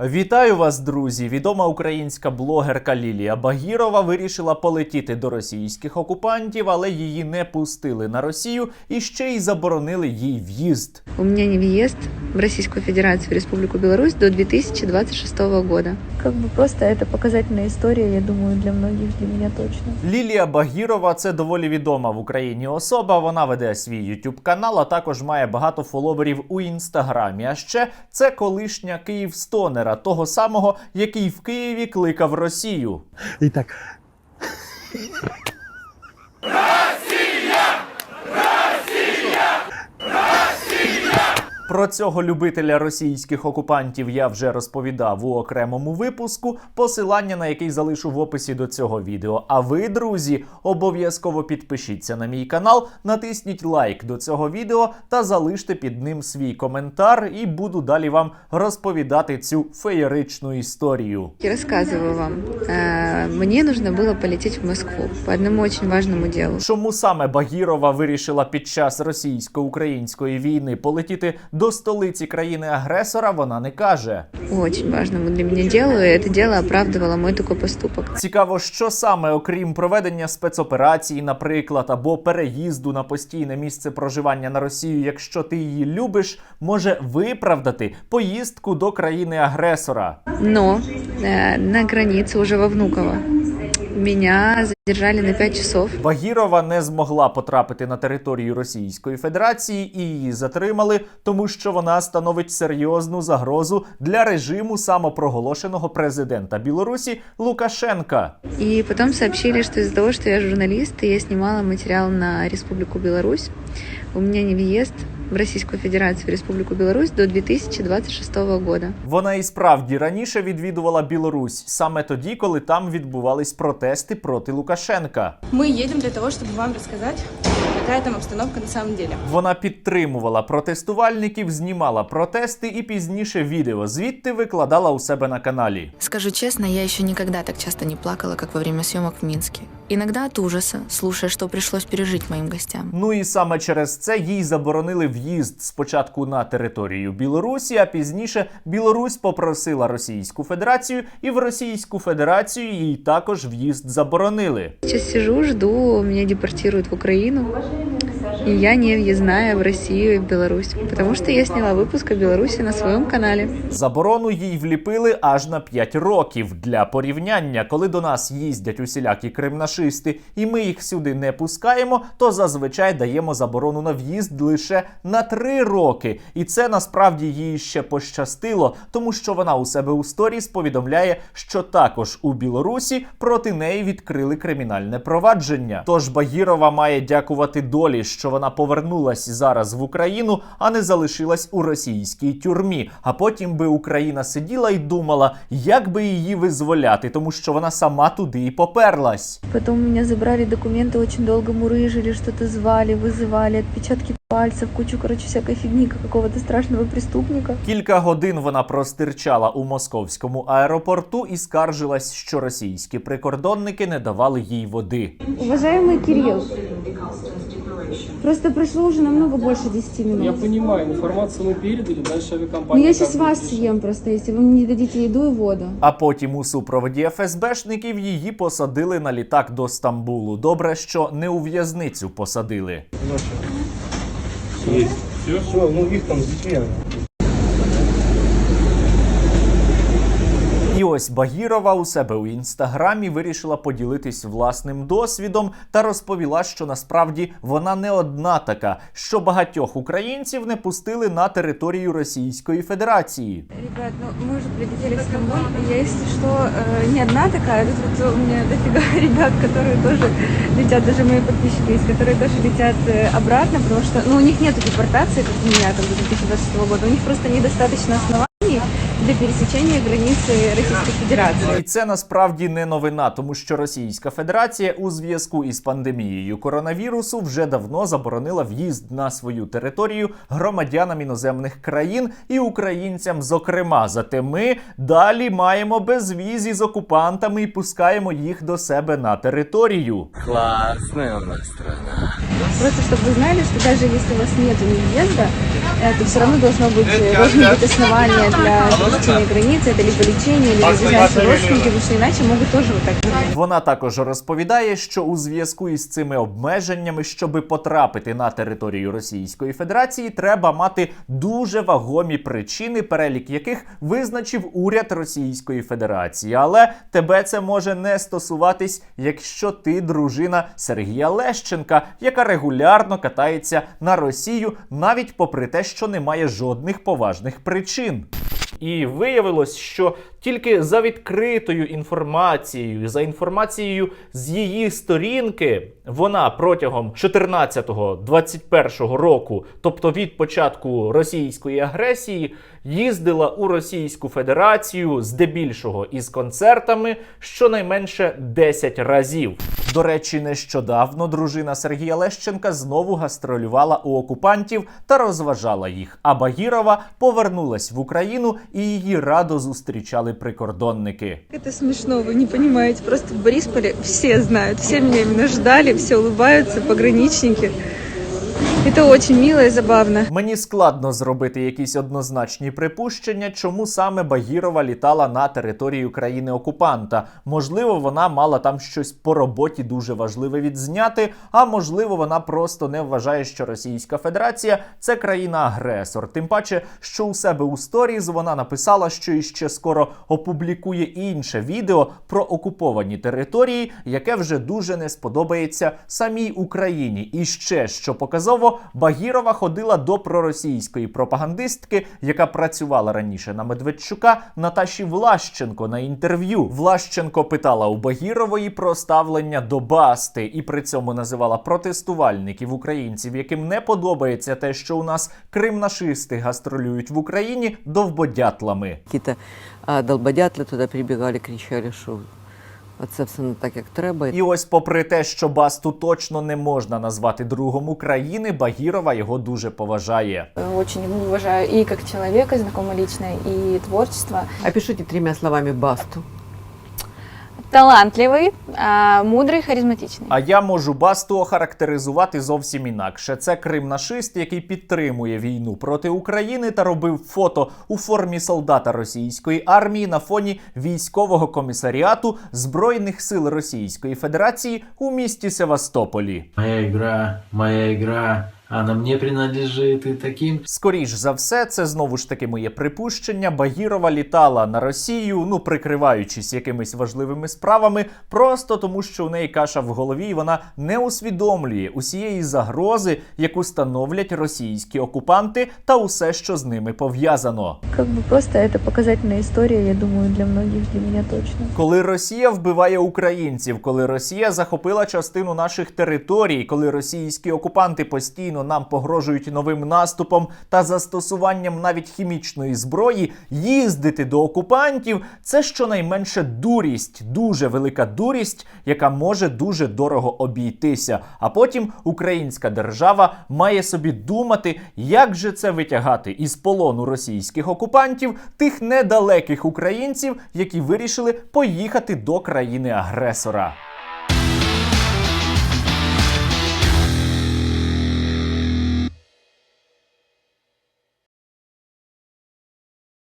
Вітаю вас, друзі! Відома українська блогерка Лілія Багірова вирішила полетіти до російських окупантів, але її не пустили на Росію і ще й заборонили їй в'їзд. У меня не въезд в Российскую Федерацию, в Республику Беларусь до 2026 года. Как бы просто это показательная история, я думаю, для многих, для меня точно. Лілія Багірова це доволі відома в Україні особа. Вона веде свій YouTube канал, а також має багато фоловерів у інстаграмі. А ще це колишня Київстонера, того самого, який в Києві кликав Росію. Итак, Про цього любителя російських окупантів я вже розповідав у окремому випуску, посилання на який залишу в описі до цього відео. А ви, друзі, обов'язково підпишіться на мій канал, натисніть лайк до цього відео та залиште під ним свій коментар, і буду далі вам розповідати цю феєричну історію. Я рассказываю вам. Э, Мне нужно было полететь в Москву по одному очень важному делу. Чому саме Багірова вирішила під час російсько-української війни полетіти до столиці країни-агресора, вона не каже. Очень важному для меня делу, и это дело оправдывало мой такой поступок. Цікаво, що саме, окрім проведення спецоперації, наприклад, або переїзду на постійне місце проживання на Росію, якщо ти її любиш, може виправдати поїздку до країни-агресора. Но э, на границе уже во Внуково меня задержали на 5 часов. Багірова не змогла потрапити на територію Російської Федерації і її затримали, тому що вона становить серйозну загрозу для режиму самопроголошеного президента Білорусі Лукашенка. И потом сообщили, что из-за того, что я журналист, и я снимала материал на Республику Беларусь, у меня не въезд в Российскую Федерацию, в Республику Беларусь до 2026 года. Вона і справді раніше відвідувала Білорусь саме тоді, коли там відбувались протести проти Лукашенка. Мы едем для того, чтобы вам рассказать, какая там обстановка на самом деле. Вона підтримувала протестувальників, знімала протести і пізніше відео звідти викладала у себе на каналі. Скажу честно, я еще никогда так часто не плакала, как во время съемок в Минске. Иногда от ужаса, слушая, что пришлось пережить моим гостям. Ну і саме через це їй заборонили в'їзд спочатку на територію Білорусі, а пізніше Білорусь попросила Російську Федерацію, і в Російську Федерацію їй також в'їзд заборонили. Сейчас сижу, жду, меня депортируют в Украину. И я не въездная в Россию и в Беларусь, потому что я сняла выпуск о Беларуси на своем канале. Заборону їй вліпили аж на 5 років. Для порівняння, коли до нас їздять усілякі кримнашисти, і ми їх сюди не пускаємо, то зазвичай даємо заборону на в'їзд лише на 3 роки. І це насправді їй ще пощастило, тому що вона у себе у сторіс повідомляє, що також у Білорусі проти неї відкрили кримінальне провадження. Тож Багірова має дякувати долі, що вона повернулась зараз в Україну, а не залишилась у російській тюрмі. А потім би Україна сиділа і думала, як би її визволяти, тому що вона сама туди і поперлась. Потом у меня забрали документы, очень долго мурыжили, что-то звали, вызывали, отпечатки пальцев, кучу, короче, всякой фигни, как какого-то страшного преступника. Кілька годин вона простирчала у московському аеропорту і скаржилась, що російські прикордонники не давали їй води. Уважаемый Кирилл, просто прошло уже намного больше 10 Я минут. понимаю, информацию мы передали, дальше Но авиакомпания... я сейчас как вас будет съем просто, если вы мне не дадите еду и воду. А потім у супроводі ФСБшників її посадили на літак до Стамбулу. Добре, що не у в'язницю посадили. есть. Все, все, ну их там с детьми. ось Багірова у себе у інстаграмі вирішила поділитись власним досвідом та розповіла, що насправді вона не одна така, що багатьох українців не пустили на територію Російської Федерації. Ребят, ну мы уже прилетели в Стамбул. Я, если что, э, не одна такая. Тут вот у меня дофига ребят, которые тоже летят, даже мои подписчики есть, которые тоже летят э, обратно, потому что ну, у них нет депортации, как у меня там, до 2026 года. У них просто недостаточно оснований для пересечения границы Российской Федерации. І це насправді не новина, тому що Російська Федерація у зв'язку із пандемією коронавірусу вже давно заборонила в'їзд на свою територію громадянам іноземних країн і українцям, зокрема. Зате ми далі маємо безвізі з окупантами і пускаємо їх до себе на територію. Классная у нас страна. Просто чтобы вы знали, что даже если у вас нет въезда, это все равно должно быть, э, должны быть основания для пересечения границы, это либо лечение, либо наши родственники, потому что иначе могут тоже вот так. Вона також розповідає, що у зв'язку із цими обмеженнями, щоби потрапити на територію Російської Федерації, треба мати дуже вагомі причини, перелік яких визначив уряд Російської Федерації. Але тебе це може не стосуватись, якщо ти дружина Сергія Лещенка, яка регулярно катається на Росію, навіть попри те, що немає жодних поважних причин. І виявилось, що тільки за відкритою інформацією, за інформацією з її сторінки, вона протягом 14-21 року, тобто від початку російської агресії, їздила у Російську Федерацію здебільшого із концертами щонайменше 10 разів. До речі, нещодавно дружина Сергія Лещенка знову гастролювала у окупантів та розважала їх. А Багірова повернулась в Україну і її радо зустрічали прикордонники. Это смешно, вы не понимаете. Просто в Борисполе все знают, все меня именно ждали, все улыбаются, пограничники. Это очень мило и забавно. Мені складно зробити якісь однозначні припущення, чому саме Багірова літала на територію країни окупанта. Можливо, вона мала там щось по роботі дуже важливе відзняти, а можливо, вона просто не вважає, що Російська Федерація це країна-агресор. Тим паче, що у себе у сторіз вона написала, що іще скоро опублікує інше відео про окуповані території, яке вже дуже не сподобається самій Україні. І ще що показово, Багірова ходила до проросійської пропагандистки, яка працювала раніше на Медведчука Наташі Влащенко на інтерв'ю. Влащенко питала у Багірової про ставлення до басти і при цьому називала протестувальників українців, яким не подобається те, що у нас кримнашисти гастролюють в Україні довбодятлами. А, долбодятли туди прибігали, кричали, що от це все не так, як треба. І ось, попри те, що Басту точно не можна назвати другом України, Багірова його дуже поважає. Очень його уважаю і як чоловіка, знакомо лічне, і творчество. Опишите трьома словами басту Талантливый, а, мудрый, харизматичный. А я можу Басту охарактеризувати зовсім інакше. Це кримнашист, який підтримує війну проти України та робив фото у формі солдата російської армії на фоні військового комісаріату Збройних сил Російської Федерації у місті Севастополі. Моя игра, моя игра, она мне принадлежит и таким Скоріш за все, це знову ж таки моє припущення. Багірова літала на Росію, ну прикриваючись якимись важливими справами, просто тому, що у неї каша в голові, і вона не усвідомлює усієї загрози, яку становлять російські окупанти, та усе, що з ними пов'язано. Как бы просто это показательная история, я думаю, для многих, для меня точно. Коли Росія вбиває українців, коли Росія захопила частину наших територій, коли російські окупанти нам погрожують новим наступом та застосуванням навіть хімічної зброї, їздити до окупантів це щонайменше дурість, дуже велика дурість, яка може дуже дорого обійтися. А потім українська держава має собі думати, як же це витягати із полону російських окупантів тих недалеких українців, які вирішили поїхати до країни агресора.